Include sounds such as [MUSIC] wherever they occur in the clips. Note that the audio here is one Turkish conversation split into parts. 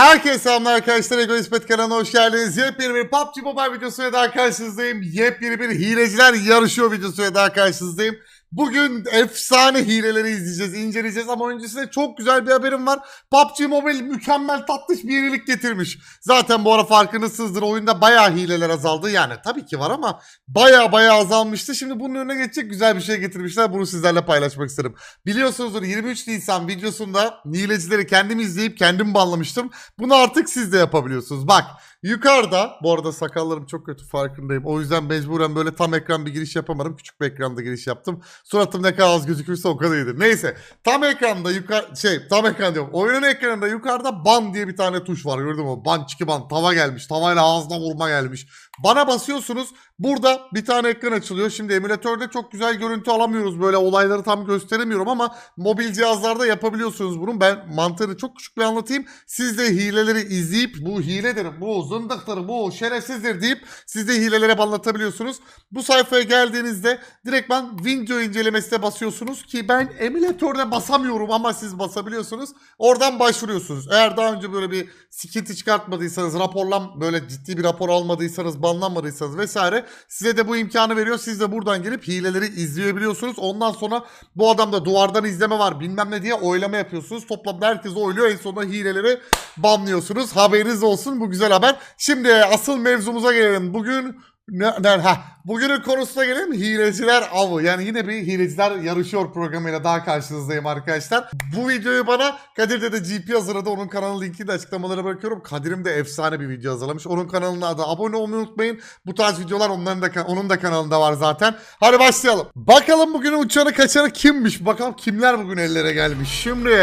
Herkese selamlar arkadaşlar. Egoist Pet kanalına hoş geldiniz. Yepyeni bir PUBG Mobile videosuyla daha karşınızdayım. Yepyeni bir hileciler yarışıyor videosuyla daha karşınızdayım. Bugün efsane hileleri izleyeceğiz, inceleyeceğiz ama öncesinde çok güzel bir haberim var. PUBG Mobile mükemmel tatlış bir yenilik getirmiş. Zaten bu ara farkındasınızdır oyunda bayağı hileler azaldı. Yani tabii ki var ama bayağı bayağı azalmıştı. Şimdi bunun önüne geçecek güzel bir şey getirmişler. Bunu sizlerle paylaşmak istedim. Biliyorsunuzdur 23 Nisan videosunda hilecileri kendim izleyip kendim banlamıştım. Bunu artık siz de yapabiliyorsunuz. Bak yukarıda bu arada sakallarım çok kötü farkındayım. O yüzden mecburen böyle tam ekran bir giriş yapamadım. Küçük bir ekranda giriş yaptım. Suratım ne kadar az gözükürse o kadar iyidir. Neyse tam ekranda yukarı şey tam ekran diyorum. Oyunun ekranında yukarıda ban diye bir tane tuş var gördün mü? Ban çiki ban tava gelmiş. Tavayla ağzına vurma gelmiş. Bana basıyorsunuz. Burada bir tane ekran açılıyor. Şimdi emülatörde çok güzel görüntü alamıyoruz. Böyle olayları tam gösteremiyorum ama mobil cihazlarda yapabiliyorsunuz bunu. Ben mantığını çok küçük bir anlatayım. Siz de hileleri izleyip bu hiledir, bu zındıktır, bu şerefsizdir deyip siz de hilelere anlatabiliyorsunuz. Bu sayfaya geldiğinizde direktman video incelemesine basıyorsunuz ki ben emülatörde basamıyorum ama siz basabiliyorsunuz. Oradan başvuruyorsunuz. Eğer daha önce böyle bir sıkıntı çıkartmadıysanız, raporlan böyle ciddi bir rapor almadıysanız, banlanmadıysanız vesaire size de bu imkanı veriyor. Siz de buradan gelip hileleri izleyebiliyorsunuz. Ondan sonra bu adamda duvardan izleme var bilmem ne diye oylama yapıyorsunuz. Toplamda herkes oyluyor. En sonunda hileleri banlıyorsunuz. Haberiniz olsun bu güzel haber. Şimdi asıl mevzumuza gelelim. Bugün ne, ne, ha, bugünün konusuna gelelim. Hileciler avı. Yani yine bir hileciler yarışıyor programıyla daha karşınızdayım arkadaşlar. Bu videoyu bana Kadir de GP hazırladı. Onun kanalının linkini de açıklamalara bırakıyorum. Kadir'im de efsane bir video hazırlamış. Onun kanalına da abone olmayı unutmayın. Bu tarz videolar onların da onun da kanalında var zaten. Hadi başlayalım. Bakalım bugünün uçanı kaçanı kimmiş? Bakalım kimler bugün ellere gelmiş. Şimdi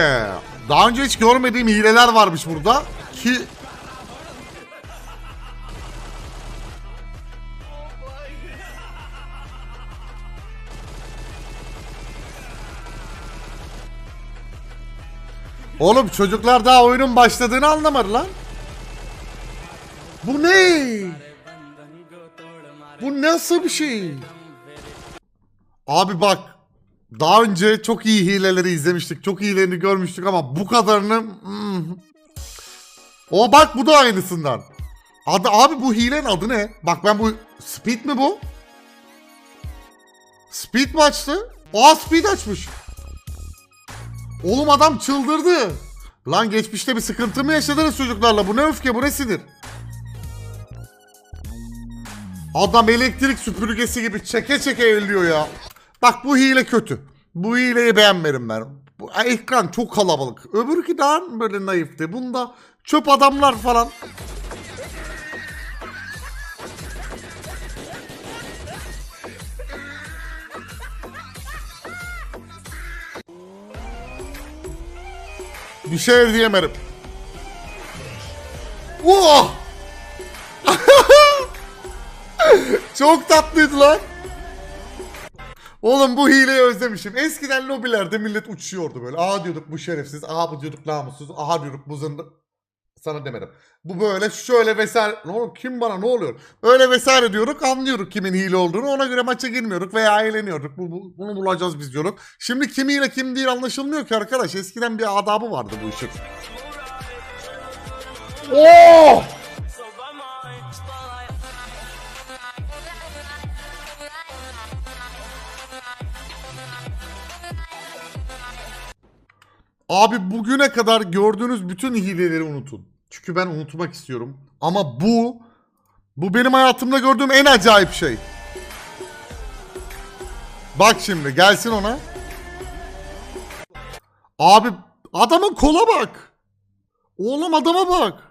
daha önce hiç görmediğim hileler varmış burada. Ki Oğlum çocuklar daha oyunun başladığını anlamadı lan. Bu ne? Bu nasıl bir şey? Abi bak daha önce çok iyi hileleri izlemiştik. Çok iyilerini görmüştük ama bu kadarını... hmm. O bak bu da aynısından. Adı, abi bu hilenin adı ne? Bak ben bu... Speed mi bu? Speed mi açtı? Aa Speed açmış. Oğlum adam çıldırdı. Lan geçmişte bir sıkıntı mı yaşadınız çocuklarla? Bu ne öfke bu ne sinir? Adam elektrik süpürgesi gibi çeke çeke elliyor ya. Bak bu hile kötü. Bu hileyi beğenmedim ben. Bu ekran çok kalabalık. Öbürkü daha böyle naifti. Bunda çöp adamlar falan. Bir şey diyemedim. Oh! [LAUGHS] Çok tatlıydı lan. Oğlum bu hileyi özlemişim. Eskiden lobilerde millet uçuyordu böyle. Aa diyorduk bu şerefsiz. Aa bu diyorduk namussuz. Aha diyorduk bu zındı. Sana demedim. Bu böyle şöyle vesaire. Ne oğlum kim bana ne oluyor? Öyle vesaire diyorduk anlıyorduk kimin hile olduğunu. Ona göre maça girmiyorduk veya eğleniyorduk. Bu, bu- bunu bulacağız biz diyorduk. Şimdi kim hile kim değil anlaşılmıyor ki arkadaş. Eskiden bir adabı vardı bu işin. Oh! Abi bugüne kadar gördüğünüz bütün hileleri unutun. Çünkü ben unutmak istiyorum. Ama bu bu benim hayatımda gördüğüm en acayip şey. Bak şimdi gelsin ona. Abi adamın kola bak. Oğlum adama bak.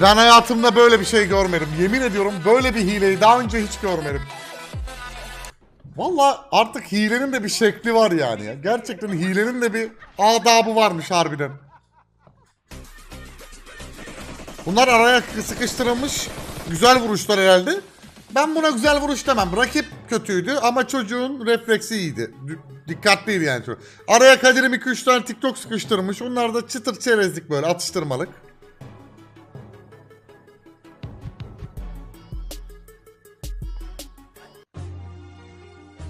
Ben hayatımda böyle bir şey görmedim. Yemin ediyorum böyle bir hileyi daha önce hiç görmedim. Valla artık hilenin de bir şekli var yani. ya. Gerçekten hilenin de bir adabı varmış harbiden. Bunlar araya sıkıştırılmış güzel vuruşlar herhalde. Ben buna güzel vuruş demem. Rakip kötüydü ama çocuğun refleksi iyiydi. Dikkatliydi yani. Araya Kadir'im 2-3 tane TikTok sıkıştırmış. Onlar da çıtır çerezlik böyle atıştırmalık.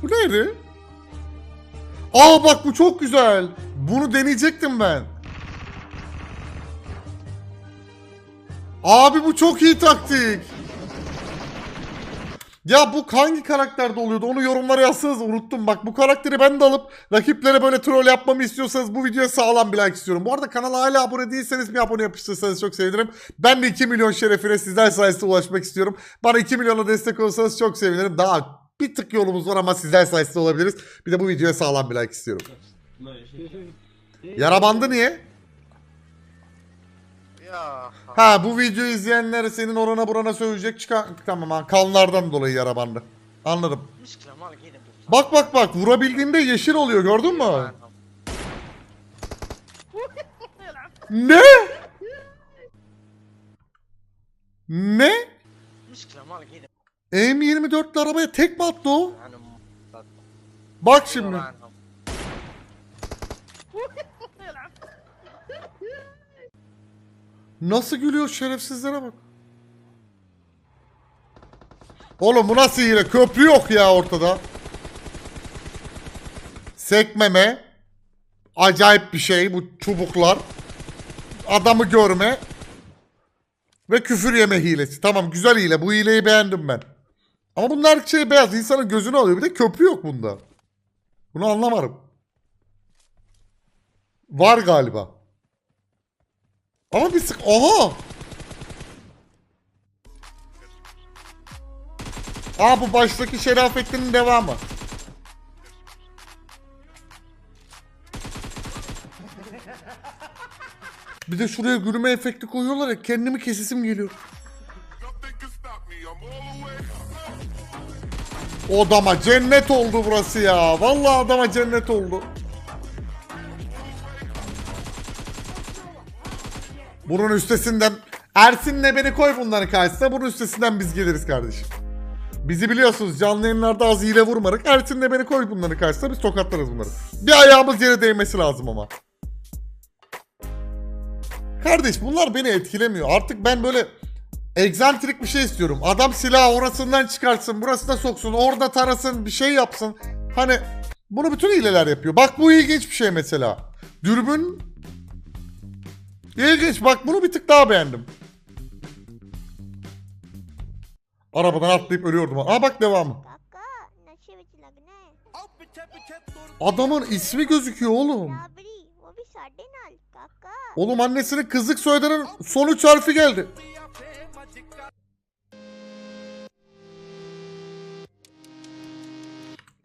Bu neydi? Aa bak bu çok güzel. Bunu deneyecektim ben. Abi bu çok iyi taktik. Ya bu hangi karakterde oluyordu? Onu yorumlara yazsanız unuttum. Bak bu karakteri ben de alıp rakiplere böyle troll yapmamı istiyorsanız bu videoya sağlam bir like istiyorum. Bu arada kanala hala abone değilseniz bir abone yapıştırsanız çok sevinirim. Ben de 2 milyon şerefine sizler sayesinde ulaşmak istiyorum. Bana 2 milyona destek olursanız çok sevinirim. Daha bir tık yolumuz var ama sizler sayesinde olabiliriz. Bir de bu videoya sağlam bir like istiyorum. Yara bandı niye? Ya. Ha bu videoyu izleyenler senin orana burana söyleyecek çıkan tamam ha kanlardan dolayı yara bandı. Anladım. Bak bak bak vurabildiğinde yeşil oluyor gördün mü? Ne? Ne? Müşkile mal gelin. M24'lü arabaya tek mi attı o? Bak şimdi. Nasıl gülüyor şerefsizlere bak. Oğlum bu nasıl hile? Köprü yok ya ortada. Sekmeme. Acayip bir şey bu çubuklar. Adamı görme. Ve küfür yeme hilesi. Tamam güzel hile. Bu hileyi beğendim ben. Ama bunlar şey beyaz. insanın gözünü alıyor. Bir de köprü yok bunda. Bunu anlamadım. Var galiba. Ama bir sık... Oha! Aa bu baştaki Şerafettin'in devamı. Bir de şuraya gülme efekti koyuyorlar ya kendimi kesesim geliyor. O adama cennet oldu burası ya. Vallahi adama cennet oldu. Bunun üstesinden Ersin'le beni koy bunların karşısına. Bunun üstesinden biz geliriz kardeşim. Bizi biliyorsunuz canlı yayınlarda az hile vurmadık. Ersin'le beni koy bunların karşısına biz tokatlarız bunları. Bir ayağımız yere değmesi lazım ama. Kardeş bunlar beni etkilemiyor. Artık ben böyle Egzantrik bir şey istiyorum. Adam silahı orasından çıkartsın, burasına soksun, orada tarasın, bir şey yapsın. Hani bunu bütün hileler yapıyor. Bak bu ilginç bir şey mesela. Dürbün ilginç. Bak bunu bir tık daha beğendim. Arabadan atlayıp ölüyordum. Aa bak devamı. Adamın ismi gözüküyor oğlum. Oğlum annesinin kızlık soyadının son üç harfi geldi.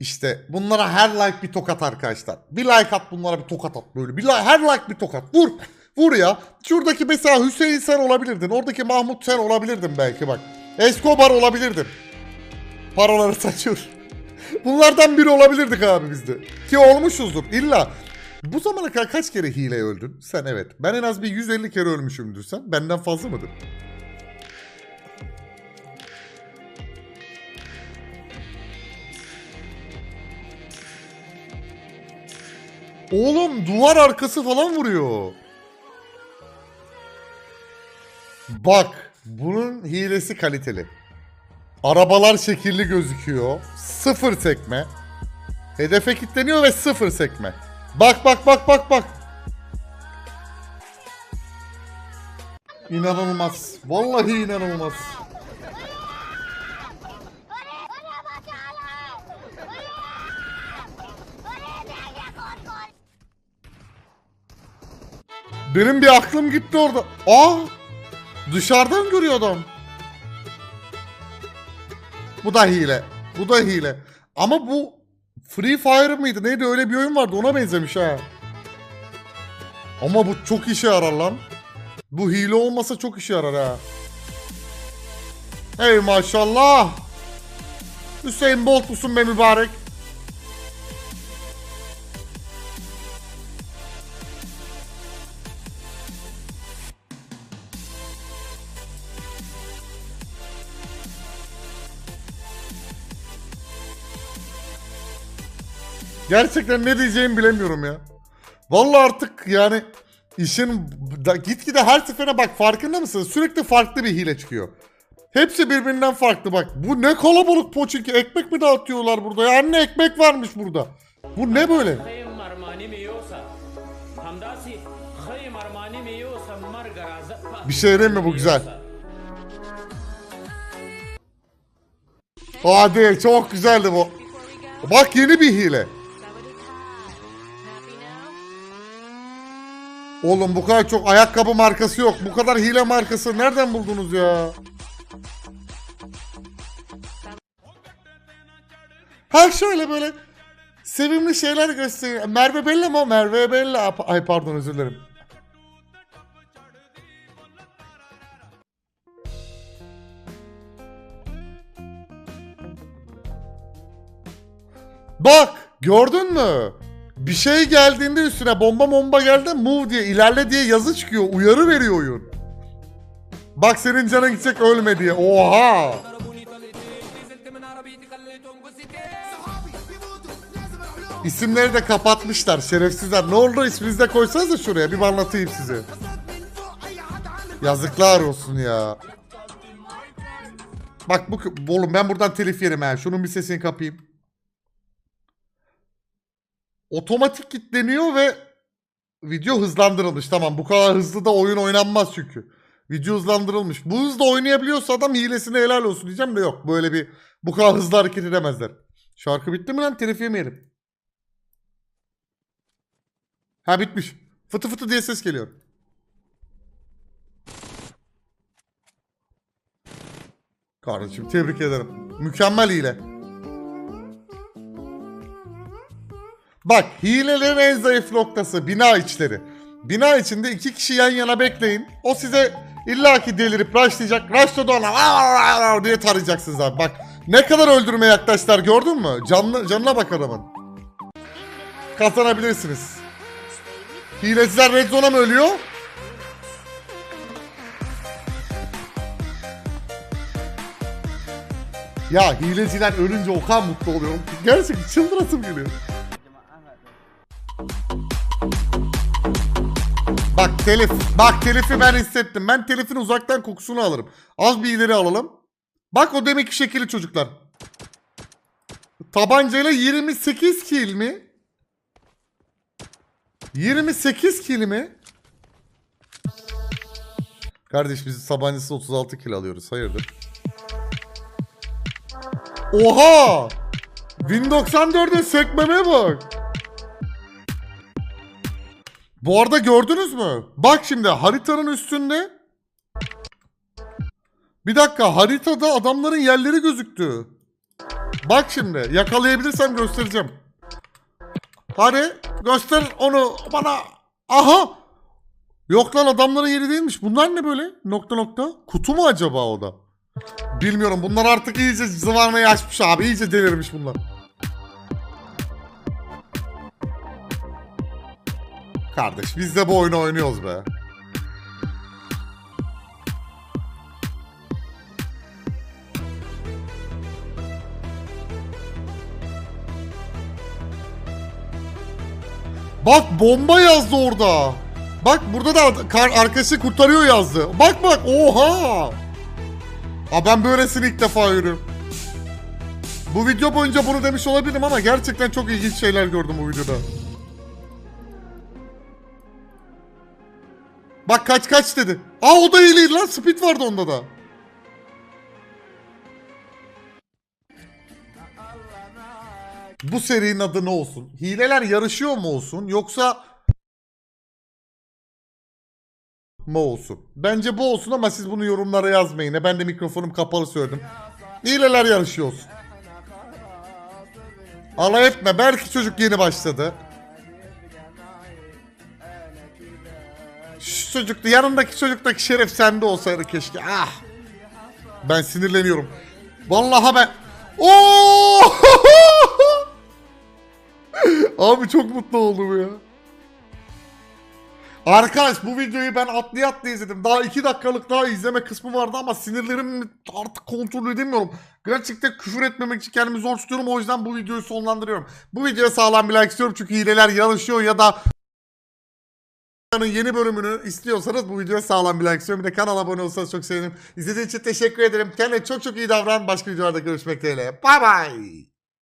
İşte bunlara her like bir tokat arkadaşlar. Bir like at bunlara bir tokat at böyle. Bir like, her like bir tokat. Vur. Vur ya. Şuradaki mesela Hüseyin sen olabilirdin. Oradaki Mahmut sen olabilirdin belki bak. Escobar olabilirdin. Paraları saçıyor. [LAUGHS] Bunlardan biri olabilirdik abi bizde. Ki olmuşuzdur illa. Bu zamana kadar kaç kere hile öldün? Sen evet. Ben en az bir 150 kere ölmüşümdür sen. Benden fazla mıdır? Oğlum duvar arkası falan vuruyor. Bak bunun hilesi kaliteli. Arabalar şekilli gözüküyor. Sıfır sekme. Hedefe kilitleniyor ve sıfır sekme. Bak bak bak bak bak. İnanılmaz. Vallahi inanılmaz. Benim bir aklım gitti orada. Aa! Dışarıdan görüyor adam. Bu da hile. Bu da hile. Ama bu Free Fire mıydı? Neydi? Öyle bir oyun vardı. Ona benzemiş ha. Ama bu çok işe yarar lan. Bu hile olmasa çok işe yarar ha. Hey maşallah. Hüseyin Bolt musun be mübarek? Gerçekten ne diyeceğimi bilemiyorum ya. Vallahi artık yani işin da, gitgide her seferine bak farkında mısın? Sürekli farklı bir hile çıkıyor. Hepsi birbirinden farklı bak. Bu ne kalabalık poçinki. Ekmek mi dağıtıyorlar burada ya? Anne ekmek varmış burada. Bu ne böyle? Bir şey değil mi bu güzel? Hadi çok güzeldi bu. Bak yeni bir hile. Oğlum bu kadar çok ayakkabı markası yok. Bu kadar hile markası nereden buldunuz ya? Ha şöyle böyle sevimli şeyler gösteriyor. Merve Bella mı o? Merve Bella. Ay pardon özür dilerim. Bak gördün mü? Bir şey geldiğinde üstüne bomba bomba geldi move diye ilerle diye yazı çıkıyor. Uyarı veriyor oyun. Bak senin canın gidecek ölme diye. Oha. İsimleri de kapatmışlar şerefsizler. Ne oldu isminizi de koysanız da şuraya bir anlatayım size. Yazıklar olsun ya. Bak bu oğlum ben buradan telif yerim ha. Şunun bir sesini kapayım. Otomatik kilitleniyor ve video hızlandırılmış. Tamam bu kadar hızlı da oyun oynanmaz çünkü. Video hızlandırılmış. Bu hızda oynayabiliyorsa adam hilesine helal olsun diyeceğim de yok. Böyle bir bu kadar hızlı hareket edemezler. Şarkı bitti mi lan? Telif yemeyelim. Ha bitmiş. Fıtı fıtı diye ses geliyor. Kardeşim tebrik ederim. Mükemmel hile. Bak hilelerin en zayıf noktası bina içleri. Bina içinde iki kişi yan yana bekleyin. O size illaki delirip rushlayacak. Rushladı ona diye tarayacaksınız abi. Bak ne kadar öldürmeye yaklaştılar gördün mü? Canlı, canına bak adamın. Kazanabilirsiniz. Hileciler red zone'a mı ölüyor? Ya hileciler ölünce o kadar mutlu oluyorum. Gerçekten çıldırasım geliyor. Bak telif. Bak telifi ben hissettim. Ben telifin uzaktan kokusunu alırım. Az bir ileri alalım. Bak o demek ki şekilli çocuklar. Tabancayla 28 kill mi? 28 kill mi? Kardeş biz tabancası 36 kill alıyoruz. Hayırdır? Oha! 1094'e sekmeme bak. Bu arada gördünüz mü? Bak şimdi haritanın üstünde. Bir dakika haritada adamların yerleri gözüktü. Bak şimdi yakalayabilirsem göstereceğim. Hadi göster onu bana. Aha! Yok lan adamların yeri değilmiş. Bunlar ne böyle? Nokta nokta. Kutu mu acaba o da? Bilmiyorum. Bunlar artık iyice zıvarmayı açmış abi. İyice delirmiş bunlar. Kardeş biz de bu oyunu oynuyoruz be. Bak bomba yazdı orada. Bak burada da kar arkadaşı kurtarıyor yazdı. Bak bak oha. Ha ben böylesini ilk defa görüyorum. Bu video boyunca bunu demiş olabilirim ama gerçekten çok ilginç şeyler gördüm bu videoda. Bak kaç kaç dedi. Aa o da iyiydi lan speed vardı onda da. Bu serinin adı ne olsun? Hileler yarışıyor mu olsun yoksa mı olsun? Bence bu olsun ama siz bunu yorumlara yazmayın. Ben de mikrofonum kapalı söyledim. Hileler yarışıyor olsun. Alay etme. Belki çocuk yeni başladı. Çocuktu. Yanındaki çocuktaki şeref sende olsaydı keşke. Ah. Ben sinirleniyorum. Vallahi ben... Oo! [LAUGHS] Abi çok mutlu oldum ya. Arkadaş bu videoyu ben atlaya atlaya izledim. Daha 2 dakikalık daha izleme kısmı vardı ama sinirlerimi artık kontrol edemiyorum. Gerçekten küfür etmemek için kendimi zor tutuyorum. O yüzden bu videoyu sonlandırıyorum. Bu videoya sağlam bir like istiyorum çünkü hileler yarışıyor ya da yeni bölümünü istiyorsanız bu videoya sağlam bir like istiyorum. Bir de kanala abone olursanız çok sevinirim. İzlediğiniz için teşekkür ederim. Kendine çok çok iyi davran. Başka videolarda görüşmek dileğiyle. Bye bye.